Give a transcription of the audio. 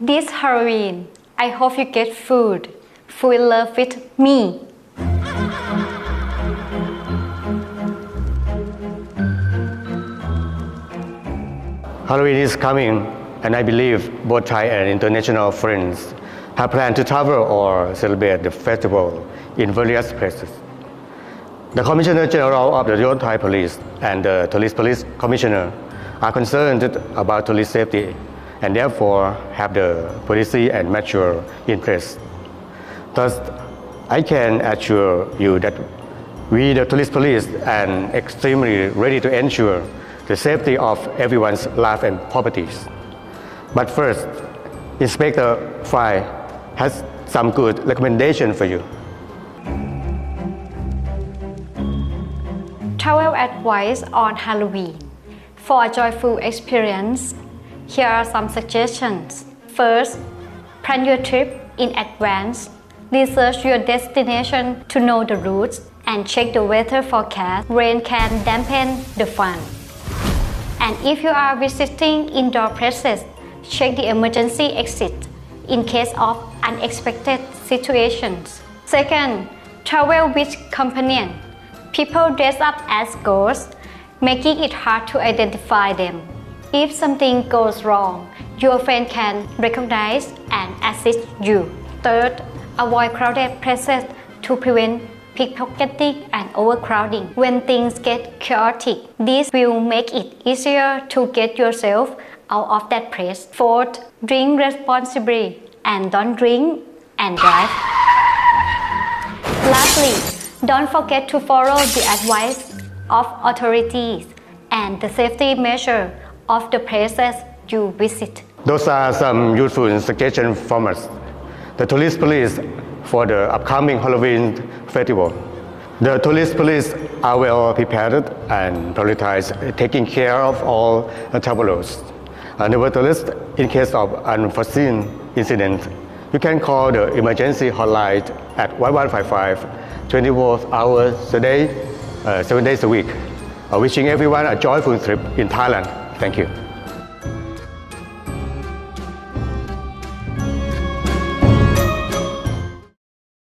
This Halloween, I hope you get food. In love with me. Halloween is coming, and I believe both Thai and international friends have planned to travel or celebrate the festival in various places. The Commissioner General of the Yon Thai Police and the Tourist Police Commissioner are concerned about tourist safety and therefore have the policy and measure in place. Thus, I can assure you that we, the Tourist Police, are extremely ready to ensure the safety of everyone's life and properties. But first, Inspector Fry has some good recommendation for you. Travel advice on Halloween. For a joyful experience, here are some suggestions. First, plan your trip in advance. Research your destination to know the routes and check the weather forecast. Rain can dampen the fun. And if you are visiting indoor places, check the emergency exit in case of unexpected situations. Second, travel with companion. People dress up as ghosts, making it hard to identify them. If something goes wrong, your friend can recognize and assist you. Third, avoid crowded places to prevent pickpocketing and overcrowding when things get chaotic. This will make it easier to get yourself out of that place. Fourth, drink responsibly and don't drink and drive. Lastly, don't forget to follow the advice of authorities and the safety measure of the places you visit. Those are some useful suggestions from us, the tourist police for the upcoming Halloween festival. The tourist police are well prepared and prioritize taking care of all travelers. Uh, nevertheless, in case of unforeseen incident, you can call the emergency hotline at 1155 24 hours a day, uh, seven days a week. Uh, wishing everyone a joyful trip in Thailand. Thank you.